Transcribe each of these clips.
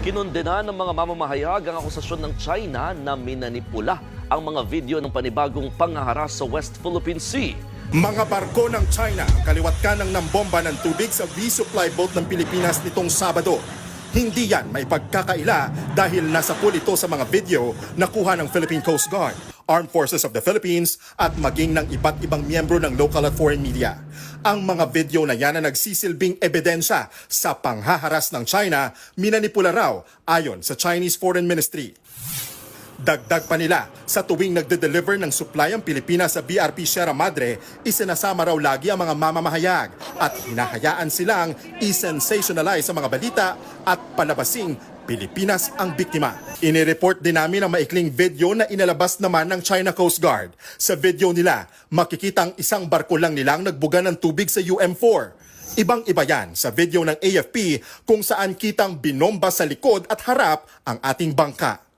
Kinundena ng mga mamamahayag ang akusasyon ng China na minanipula ang mga video ng panibagong pangaharas sa West Philippine Sea. Mga barko ng China kaliwat kanang ng bomba ng tubig sa resupply boat ng Pilipinas nitong Sabado. Hindi yan may pagkakaila dahil nasa pool ito sa mga video na kuha ng Philippine Coast Guard, Armed Forces of the Philippines at maging ng iba't ibang miyembro ng local at foreign media. Ang mga video na yan na nagsisilbing ebidensya sa panghaharas ng China, minanipula raw ayon sa Chinese Foreign Ministry. Dagdag pa nila, sa tuwing nagde-deliver ng supply ang Pilipinas sa BRP Sierra Madre, isinasama raw lagi ang mga mamamahayag at hinahayaan silang i-sensationalize sa mga balita at palabasing Pilipinas ang biktima. Inireport din namin ang maikling video na inalabas naman ng China Coast Guard. Sa video nila, makikita ang isang barko lang nilang nagbuga ng tubig sa UM4. Ibang-iba yan sa video ng AFP kung saan kitang binomba sa likod at harap ang ating bangka.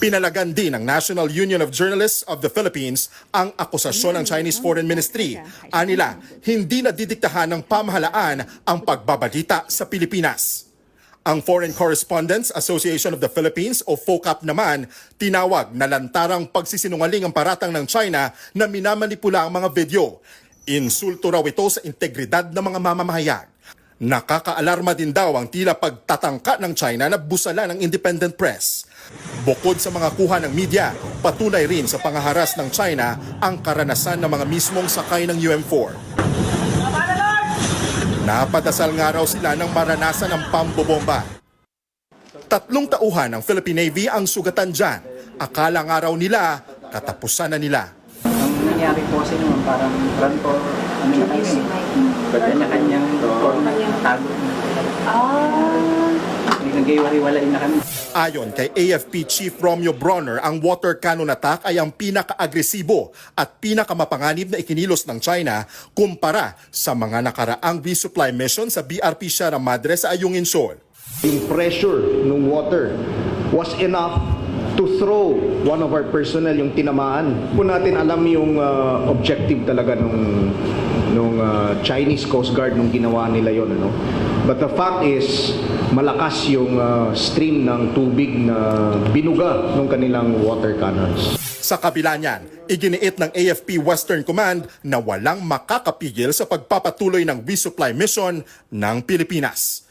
Pinalagan din ng National Union of Journalists of the Philippines ang akusasyon ng Chinese Foreign Ministry. Anila, hindi na didiktahan ng pamahalaan ang pagbabalita sa Pilipinas. Ang Foreign Correspondents Association of the Philippines o FOCAP naman, tinawag na lantarang pagsisinungaling ang paratang ng China na minamanipula ang mga video. Insulto raw ito sa integridad ng mga mamamahayag. Nakakaalarma din daw ang tila pagtatangka ng China na busala ng independent press. Bukod sa mga kuha ng media, patunay rin sa pangaharas ng China ang karanasan ng mga mismong sakay ng UM4. Napadasal nga raw sila ng maranasan ng pambobomba. Tatlong tauhan ng Philippine Navy ang sugatan dyan. Akala nga raw nila, katapusan na nila. Ang nangyari po kasi naman parang run for ano na kami. Kanya-kanyang tago. Ah, Hindi nag-iwalay na kami. Ayon kay AFP Chief Romeo Bronner, ang water cannon attack ay ang pinaka-agresibo at pinakamapanganib na ikinilos ng China kumpara sa mga nakaraang resupply mission sa BRP Sierra Madre sa Ayungin Shoal. Yung pressure ng water was enough to throw one of our personnel yung tinamaan. Po natin alam yung uh, objective talaga nung nung uh, Chinese Coast Guard nung ginawa nila yon ano. But the fact is malakas yung uh, stream ng tubig na binuga ng kanilang water cannons. Sa kabila niyan, iginiit ng AFP Western Command na walang makakapigil sa pagpapatuloy ng resupply mission ng Pilipinas.